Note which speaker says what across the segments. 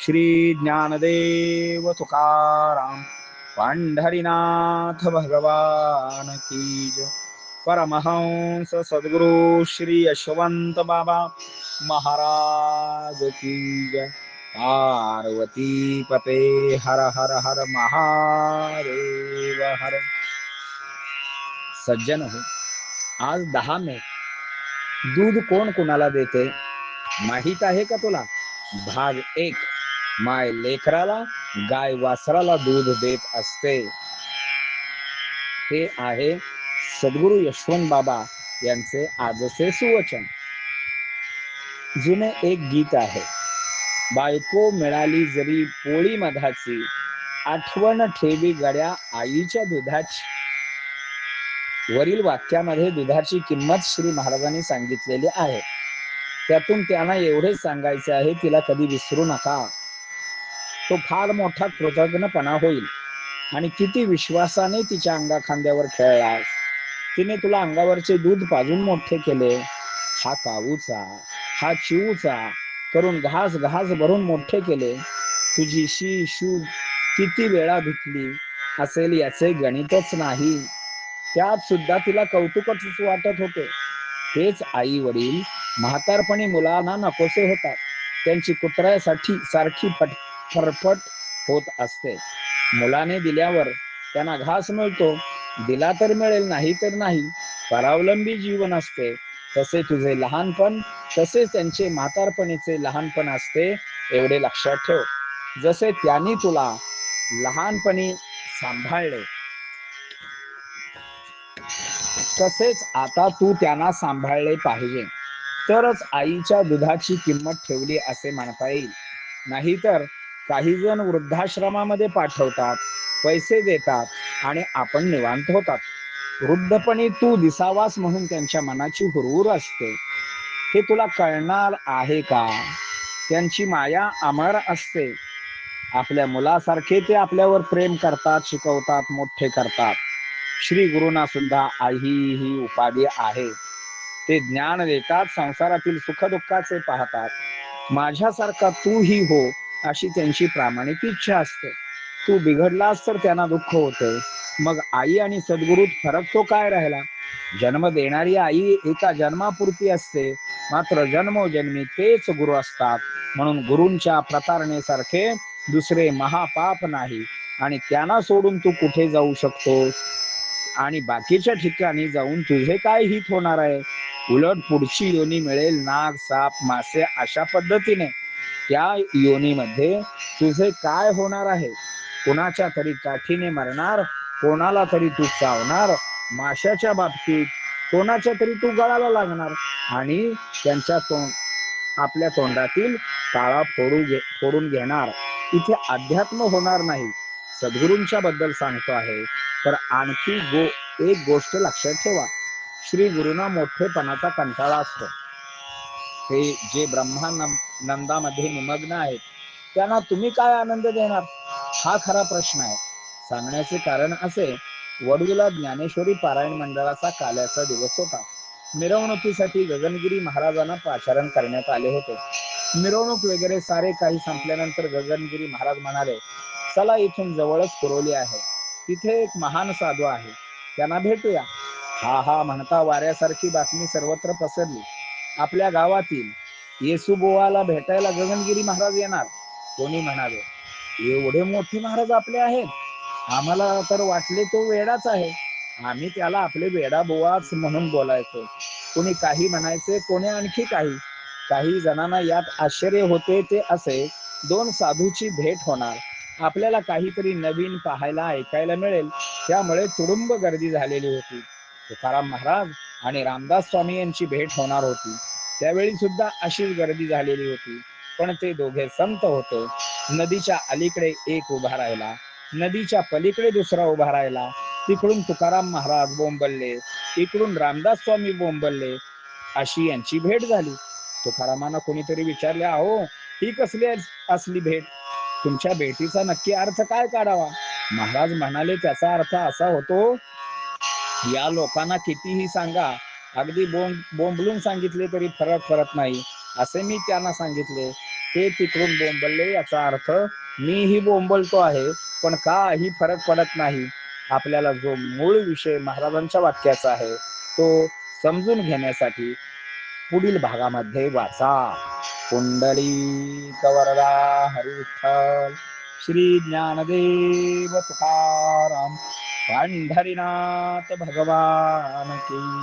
Speaker 1: श्री ज्ञानदेव तुकाराम पंढरीनाथ भगवान की परमहंस सद्गुरु श्री यशवंत बाबा महाराज की जय। पार्वती पते हर हर हर महादेव हर। सज्जन हो आज दहा मे। दूध कोण कोणाला देते? माहीत आहे का तुला? भाग एक. माय लेकराला गाय वासराला दूध देत असते. हे आहे सद्गुरु यशवंत बाबा यांचे आजचे सुवचन. जुने एक गीत आहे. बायको मिळाली जरी पोळी मधाची आठवण ठेवी गड्या आईच्या दुधाची. वरील वाक्यामध्ये दुधाची किंमत श्री महाराजांनी सांगितलेली आहे. त्यातून त्यांना एवढे सांगायचे आहे तिला कधी विसरू नका. तो फार मोठा कृतज्ञपणा होईल. आणि किती विश्वासाने तिच्या अंगा खांद्यावर खेळलास. तिने तुला अंगावरचे दूध पाजून मोठे केले. हा काऊचा हा चिऊचा करून घास घास भरून मोठे केले. तुझी शी शू किती वेळा धुतली असेल याचे गणितच नाही. त्यात सुद्धा तिला कौतुकच वाटत होते. हेच आई वडील म्हातारपणी मुलांना नकोसे होतात. त्यांची कुत्र्यासाठी सारखी फट फरफट होत असते. मुलाने दिल्यावर त्यांना घास मिळतो. दिला तर मिळेल नाही तर नाही. परावलंबी जीवन असते. तसे तुझे लहानपण तसेच त्यांचे म्हातारपणीचे लहानपण असते एवढे लक्षात ठेव. जसे त्यांनी तुला लहानपणी सांभाळले तसेच आता तू त्यांना सांभाळले पाहिजे. तरच आईच्या दुधाची किंमत ठेवली असे म्हणता येईल. नाहीतर काही जण वृद्धाश्रमामध्ये पाठवतात पैसे देतात आणि आपण निवांत होतात. वृद्धपणी तू दिसावास म्हणून त्यांच्या मनाची हुरहुर असते. हे तुला कळणार आहे का? त्यांची माया अमर असते. आपल्या मुलासारखे ते आपल्यावर प्रेम करतात शिकवतात मोठे करतात. श्री गुरुना सुद्धा आई ही उपाधी आहे. ते ज्ञान देतात संसारातील सुखदुःखाचे पाहतात. माझ्यासारखा तू ही हो अशी त्यांची प्रामाणिक इच्छा असते. तू बिघडलास तर त्यांना दुःख होते. मग आई आणि सद्गुरूत फरक तो काय राहिला? जन्म देणारी आई एका जन्मापुरती असते. मात्र जन्मोजन्मी तेच गुरु असतात. म्हणून गुरूंच्या प्रतारणेसारखे दुसरे महापाप नाही. आणि त्यांना सोडून तू कुठे जाऊ शकतोस? आणि बाकीच्या ठिकाणी जाऊन तुझे काय हित होणार आहे? उलट पुढची योनी मिळेल नाग साप मासे अशा पद्धतीने. त्या योनीमध्ये तुझे काय होणार आहे? कोणाच्या तरी काठीने मरणार? कोणाला तरी तू चावणार? माशाच्या बाबतीत कोणाच्या तरी तू गळाला लागणार? आणि त्यांच्या तोंड आपल्या तोंडातील काळा फोडू घे फोडून घेणार. इथे अध्यात्म होणार नाही. सद्गुरूंच्या बद्दल सांगतो आहे. तर आणखी गो एक गोष्ट लक्षात ठेवा. श्री गुरुना मोठेपणाचा कंटाळा असतो. हे जे ब्रह्मानंदामध्ये निमग्न आहेत त्यांना तुम्ही काय आनंद देणार? हा खरा प्रश्न आहे. सांगण्याचे कारण असे वडूला ज्ञानेश्वरी पारायण मंडळाचा काल्याचा दिवस होता. मिरवणुकीसाठी गगनगिरी महाराजांना पाचारण करण्यात आले होते. मिरवणूक वगैरे सारे काही संपल्यानंतर गगनगिरी महाराज म्हणाले चला इथून जवळच पुरवली आहे. तिथे एक महान साधू आहे. त्यांना भेटूया. हा हा म्हणता वाऱ्यासारखी बातमी सर्वत्र पसरली. आपल्या गावातील येसुबोवाला भेटायला गगनगिरी महाराज येणार. कोणी म्हणाले एवढे मोठे महाराज आपले आहेत. आम्हाला तर वाटले तो वेडाच आहे. आम्ही त्याला आपले वेडा बोवाच म्हणून बोलायचो. कोणी काही म्हणायचे कोणी आणखी काही. काही जणांना यात आश्चर्य होते ते असे दोन साधूची भेट होणार. आपल्याला काहीतरी नवीन पाहायला ऐकायला मिळेल. त्यामुळे तुडुंब गर्दी झालेली होती. तुकाराम महाराज आणि रामदास स्वामी यांची भेट होणार होती. त्यावेळी सुद्धा अशीच गर्दी झालेली होती. पण ते दोघे संत होते. नदीच्या अलीकडे एक उभा राहिला. नदीच्या पलीकडे दुसरा उभा राहिला. तिकडून तुकाराम महाराज बोंबलले. इकडून रामदास स्वामी बोंबलले. अशी यांची भेट झाली. तुकारामांना कोणीतरी विचारले अहो ही कसली असली भेट? तुमच्या भेटीचा नक्की अर्थ काय काढावा? महाराज म्हणाले त्याचा अर्थ असा होतो या लोकांना कितीही सांगा अगदी बोंब बोंबलून सांगितले तरी फरक पडत नाही. असे मी त्यांना सांगितले ते तिकडून बोंबलले याचा अर्थ मीही बोंबलतो आहे पण काही फरक पडत नाही. आपल्याला जो मूळ विषय महाराजांच्या वाक्याचा आहे तो समजून घेण्यासाठी पुढील भागामध्ये वाचा. कुंडली कवरदा हरिविठ्ठल श्री ज्ञानदेव तुकाराम. पंढरीनाथ भगवान की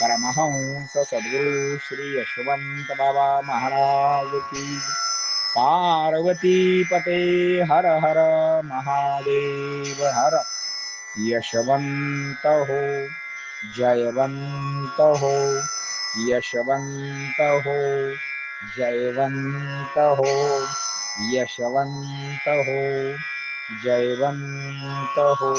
Speaker 1: परमहंस सद्गुरु श्री यशवंत बाबा महाराज की पार्वती पते हर हर महादेव हर। यशवंत हो जयवंत हो यशवंत हो जयवंत हो यशवंत हो। जयवंत हो।